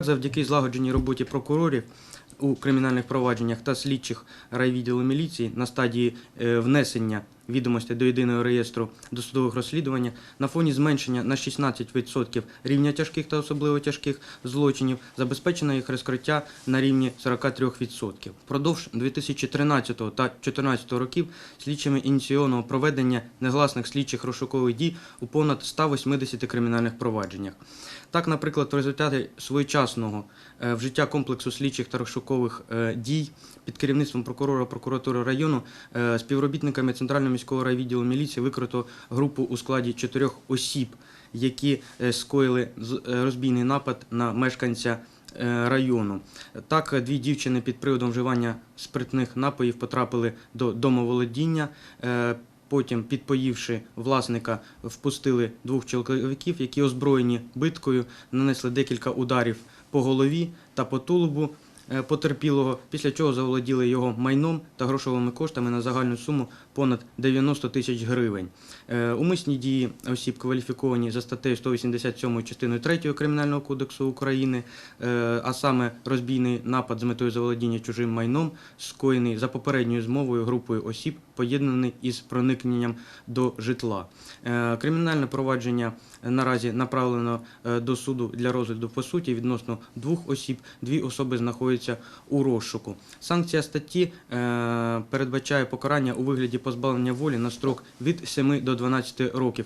Завдяки злагодженій роботі прокурорів у кримінальних провадженнях та слідчих райвідділу міліції на стадії е, внесення відомостей до єдиного реєстру досудових розслідувань на фоні зменшення на 16% рівня тяжких та особливо тяжких злочинів забезпечено їх розкриття на рівні 43%. Впродовж 2013 та 2014 років слідчими ініційовано проведення негласних слідчих розшукових дій у понад 180 кримінальних провадженнях. Так, наприклад, в результаті своєчасного е, вжиття комплексу слідчих та розшукових е, дій під керівництвом прокурора прокуратури району е, співробітниками Центрального міського райвідділу міліції викрито групу у складі чотирьох осіб, які е, скоїли е, розбійний напад на мешканця е, району. Так, дві дівчини під приводом вживання спиртних напоїв потрапили до домоволодіння. Потім, підпоївши власника, впустили двох чоловіків, які озброєні биткою, нанесли декілька ударів по голові та по тулубу потерпілого, після чого заволоділи його майном та грошовими коштами на загальну суму понад 90 тисяч гривень. Е, Умисні дії осіб кваліфіковані за статтею 187 частиною 3 Кримінального кодексу України, е, а саме розбійний напад з метою заволодіння чужим майном, скоєний за попередньою змовою групою осіб, поєднаний із проникненням до житла. Е, Кримінальне провадження наразі направлено е, до суду для розгляду по суті відносно двох осіб. Дві особи знаходяться у розшуку. Санкція статті е, передбачає покарання у вигляді позбавлення волі на строк від 7 до 12 років